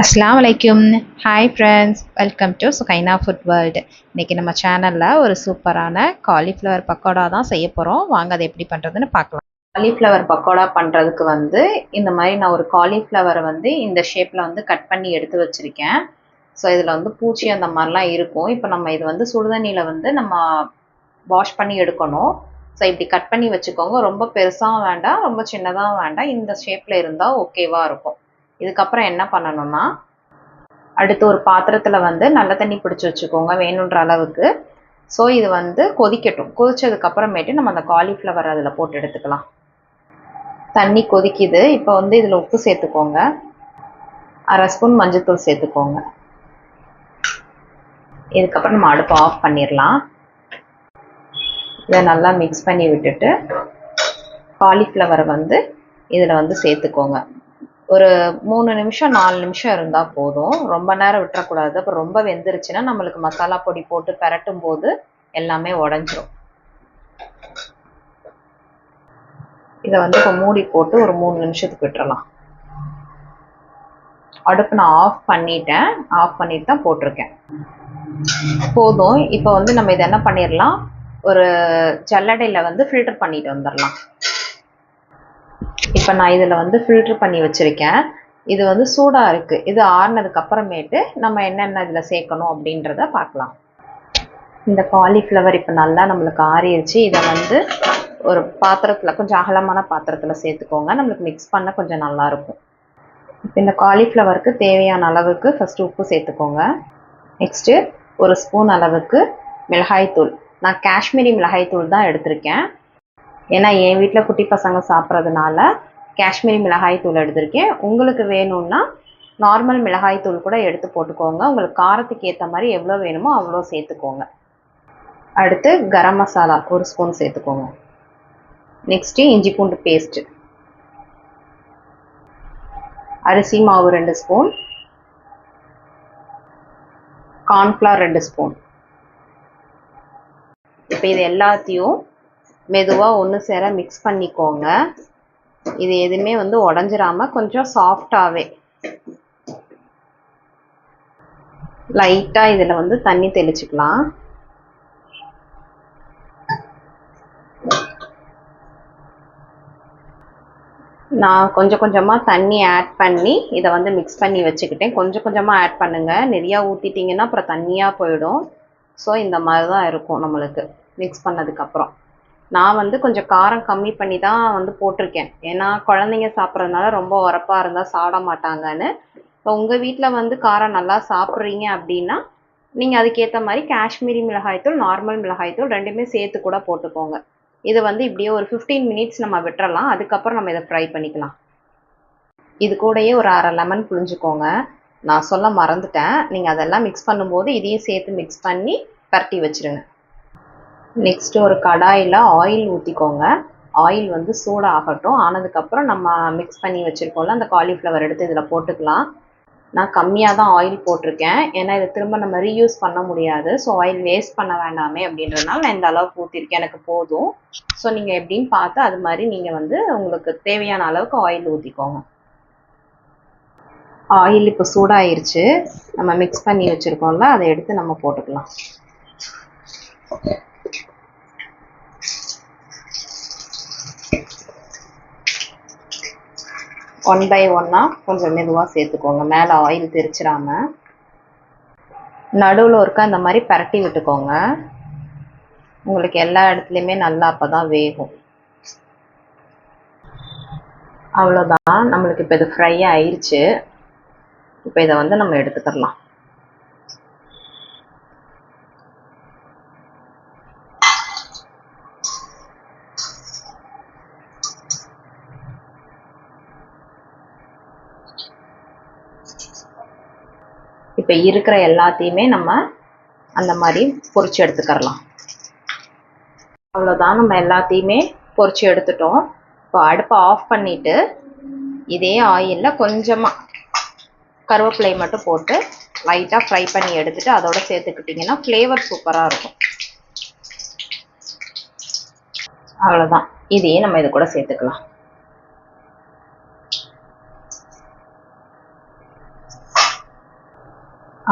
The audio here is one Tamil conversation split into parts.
அஸ்லாம் வலைக்கும் hi friends welcome to Sukaina food world இன்றைக்கி நம்ம சேனலில் ஒரு சூப்பரான காலிஃப்ளவர் பக்கோடா தான் செய்ய போகிறோம் வாங்க அதை எப்படி பண்ணுறதுன்னு பார்க்கலாம். காலிஃப்ளவர் பக்கோடா பண்ணுறதுக்கு வந்து இந்த மாதிரி நான் ஒரு காலிஃப்ளவரை வந்து இந்த ஷேப்பில் வந்து கட் பண்ணி எடுத்து வச்சுருக்கேன். ஸோ இதில் வந்து பூச்சி அந்த மாதிரிலாம் இருக்கும். இப்போ நம்ம இது வந்து சுடுதண்ணியில் வந்து நம்ம வாஷ் பண்ணி எடுக்கணும். ஸோ இப்படி கட் பண்ணி வச்சுக்கோங்க. ரொம்ப பெருசாகவும் வேண்டாம் ரொம்ப சின்னதாகவும் வேண்டாம். இந்த ஷேப்பில் இருந்தால் ஓகேவாக இருக்கும். இதுக்கப்புறம் என்ன பண்ணணும்னா அடுத்து ஒரு பாத்திரத்தில் வந்து நல்ல தண்ணி பிடிச்சி வச்சுக்கோங்க வேணுன்ற அளவுக்கு. ஸோ இது வந்து கொதிக்கட்டும். கொதிச்சதுக்கப்புறமேட்டு நம்ம அந்த காலிஃப்ளவர் அதில் போட்டு எடுத்துக்கலாம். தண்ணி கொதிக்குது. இப்போ வந்து இதில் உப்பு சேர்த்துக்கோங்க. அரை ஸ்பூன் மஞ்சத்தூள் சேர்த்துக்கோங்க. இதுக்கப்புறம் நம்ம அடுப்பு ஆஃப் பண்ணிடலாம் இதை நல்லா மிக்ஸ் பண்ணி விட்டுட்டு காலிஃப்ளவரை வந்து இதில் வந்து சேர்த்துக்கோங்க. ஒரு மூணு நிமிஷம் நாலு நிமிஷம் இருந்தால் போதும். ரொம்ப நேரம் விட்டுறக்கூடாது. அப்புறம் ரொம்ப வெந்துருச்சுன்னா நம்மளுக்கு மசாலா பொடி போட்டு பெரட்டும் போது எல்லாமே உடஞ்சிரும். இதை வந்து இப்போ மூடி போட்டு ஒரு மூணு நிமிஷத்துக்கு விட்டுறலாம். அடுப்பு நான் ஆஃப் பண்ணிட்டேன். ஆஃப் பண்ணிட்டு தான் போட்டிருக்கேன். போதும். இப்போ வந்து நம்ம இதை என்ன பண்ணிடலாம் ஒரு ஜல்லடையில் வந்து ஃபில்டர் பண்ணிட்டு வந்துடலாம் இப்போ நான் இதில் வந்து ஃபில்ட்ரு பண்ணி வச்சுருக்கேன். இது வந்து சூடாக இருக்குது இது ஆறுனதுக்கு அப்புறமேட்டு நம்ம என்னென்ன இதில் சேர்க்கணும் அப்படின்றத பார்க்கலாம். இந்த காலிஃப்ளவர் இப்போ நல்லா நம்மளுக்கு ஆறிடுச்சு இதை வந்து ஒரு பாத்திரத்தில் கொஞ்சம் அகலமான பாத்திரத்தில் சேர்த்துக்கோங்க. நம்மளுக்கு மிக்ஸ் பண்ண கொஞ்சம் நல்லாயிருக்கும் இப்போ இந்த காலிஃப்ளவருக்கு தேவையான அளவுக்கு ஃபஸ்ட்டு உப்பு சேர்த்துக்கோங்க. நெக்ஸ்ட்டு ஒரு ஸ்பூன் அளவுக்கு மிளகாய்த்தூள். நான் காஷ்மீரி மிளகாய்த்தூள் தான் எடுத்திருக்கேன். ஏன்னா என் வீட்டில் குட்டி பசங்க சாப்பிட்றதுனால காஷ்மீரி மிளகாய் தூள் எடுத்திருக்கேன். உங்களுக்கு வேணும்னா நார்மல் மிளகாய் தூள் கூட எடுத்து போட்டுக்கோங்க. உங்களுக்கு காரத்துக்கு ஏற்ற மாதிரி எவ்வளோ வேணுமோ அவ்வளோ சேர்த்துக்கோங்க. அடுத்து கரம் மசாலா ஒரு ஸ்பூன் சேர்த்துக்கோங்க. நெக்ஸ்ட்டு இஞ்சி பூண்டு பேஸ்ட்டு அரிசி மாவு ரெண்டு ஸ்பூன். கார்ன்ஃப்ளவர் ரெண்டு ஸ்பூன். இப்போ இது எல்லாத்தையும் மெதுவாக ஒன்று சேர மிக்ஸ் பண்ணிக்கோங்க. இது எதுவுமே வந்து உடஞ்சிராம கொஞ்சம் சாஃப்டாகவே லைட்டாக இதில் வந்து தண்ணி தெளிச்சுக்கலாம். நான் கொஞ்சம் கொஞ்சமாக தண்ணி ஆட் பண்ணி இதை வந்து மிக்ஸ் பண்ணி வச்சுக்கிட்டேன். கொஞ்சம் கொஞ்சமாக ஆட் பண்ணுங்கள் நிறையா ஊற்றிட்டிங்கன்னா அப்புறம் தண்ணியாக போயிடும். ஸோ இந்த மாதிரி தான் இருக்கும் நம்மளுக்கு மிக்ஸ் பண்ணதுக்கப்புறம் நான் வந்து கொஞ்சம் காரம் கம்மி பண்ணி தான் வந்து போட்டிருக்கேன். ஏன்னா குழந்தைங்க சாப்பிட்றதுனால ரொம்ப உரப்பாக இருந்தால் சாப்பிட மாட்டாங்கன்னு. இப்போ உங்கள் வீட்டில் வந்து காரம் நல்லா சாப்பிட்றீங்க அப்படின்னா நீங்கள் அதுக்கேற்ற மாதிரி காஷ்மீரி மிளகாய்த்தூள் நார்மல் மிளகாய்த்தூள் ரெண்டுமே சேர்த்து கூட போட்டுக்கோங்க. இதை வந்து இப்படியே ஒரு ஃபிஃப்டீன் மினிட்ஸ் நம்ம விட்டுறலாம். அதுக்கப்புறம் நம்ம இதை ஃப்ரை பண்ணிக்கலாம். இது கூடயே ஒரு அரை லெமன் புழிஞ்சுக்கோங்க. நான் சொல்ல மறந்துட்டேன். நீங்கள் அதெல்லாம் மிக்ஸ் பண்ணும்போது இதையும் சேர்த்து மிக்ஸ் பண்ணி பரட்டி வச்சுருங்க. நெக்ஸ்ட்டு ஒரு கடாயில் ஆயில் ஊற்றிக்கோங்க ஆயில் வந்து சூடாக ஆகட்டும் ஆனதுக்கப்புறம் நம்ம மிக்ஸ் பண்ணி வச்சுருக்கோம்ல அந்த காலிஃப்ளவர் எடுத்து இதில் போட்டுக்கலாம். நான் கம்மியாக தான் ஆயில் போட்டிருக்கேன். ஏன்னா இதை திரும்ப நம்ம ரீயூஸ் பண்ண முடியாது. ஸோ ஆயில் வேஸ்ட் பண்ண வேண்டாமே அப்படின்றதுனால நான் இந்த அளவுக்கு ஊற்றிருக்கேன் எனக்கு போதும். ஸோ நீங்கள் எப்படின்னு பார்த்து அது மாதிரி நீங்கள் வந்து உங்களுக்கு தேவையான அளவுக்கு ஆயில் ஊற்றிக்கோங்க ஆயில் இப்போ சூடாயிருச்சு. நம்ம மிக்ஸ் பண்ணி வச்சுருக்கோம்ல அதை எடுத்து நம்ம போட்டுக்கலாம். ஒன் பை ஒன்னாக கொஞ்சம் மெதுவாக சேர்த்துக்கோங்க. மேலே ஆயில் தெரிச்சிடாம. நடுவில் இருக்க இந்த மாதிரி பரட்டி விட்டுக்கோங்க. உங்களுக்கு எல்லா இடத்துலையுமே நல்லா அப்போ தான் வேகும். அவ்வளோதான் நம்மளுக்கு இப்போ இது ஃப்ரை ஆயிடுச்சு இப்போ இதை வந்து நம்ம எடுத்துக்கலாம் இப்போ இருக்கிற எல்லாத்தையுமே நம்ம அந்த மாதிரி பொறிச்சு எடுத்துக்கிறலாம். அவ்வளோதான் நம்ம எல்லாத்தையுமே பொறிச்சு எடுத்துட்டோம். இப்போ அடுப்பை ஆஃப் பண்ணிவிட்டு இதே ஆயிலில் கொஞ்சமாக கருவேப்பிலை மட்டும் போட்டு லைட்டாக ஃப்ரை பண்ணி எடுத்துட்டு அதோட சேர்த்துக்கிட்டிங்கன்னா ஃப்ளேவர் சூப்பராக இருக்கும். அவ்வளோதான் இதையே நம்ம இது கூட சேர்த்துக்கலாம்.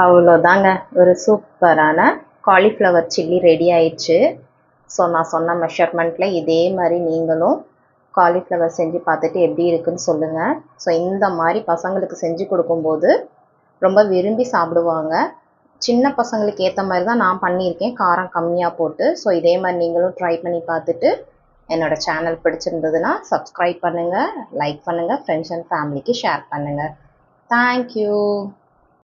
அவ்வளோதாங்க. ஒரு சூப்பரான காலிஃப்ளவர் சில்லி ரெடி ஆயிடுச்சு. ஸோ நான் சொன்ன மெஷர்மெண்ட்டில் இதே மாதிரி நீங்களும் காலிஃப்ளவர் செஞ்சு பார்த்துட்டு எப்படி இருக்குன்னு சொல்லுங்கள் ஸோ இந்த மாதிரி பசங்களுக்கு செஞ்சு கொடுக்கும்போது ரொம்ப விரும்பி சாப்பிடுவாங்க. சின்ன பசங்களுக்கு ஏற்ற மாதிரி தான் நான் பண்ணியிருக்கேன். காரம் கம்மியாக போட்டு. ஸோ இதே மாதிரி நீங்களும் ட்ரை பண்ணி பார்த்துட்டு என்னோடய சேனல் பிடிச்சிருந்ததுன்னா சப்ஸ்கிரைப் பண்ணுங்கள் லைக் பண்ணுங்கள் ஃப்ரெண்ட்ஸ் அண்ட் ஃபேமிலிக்கு ஷேர் பண்ணுங்கள் தேங்க்யூ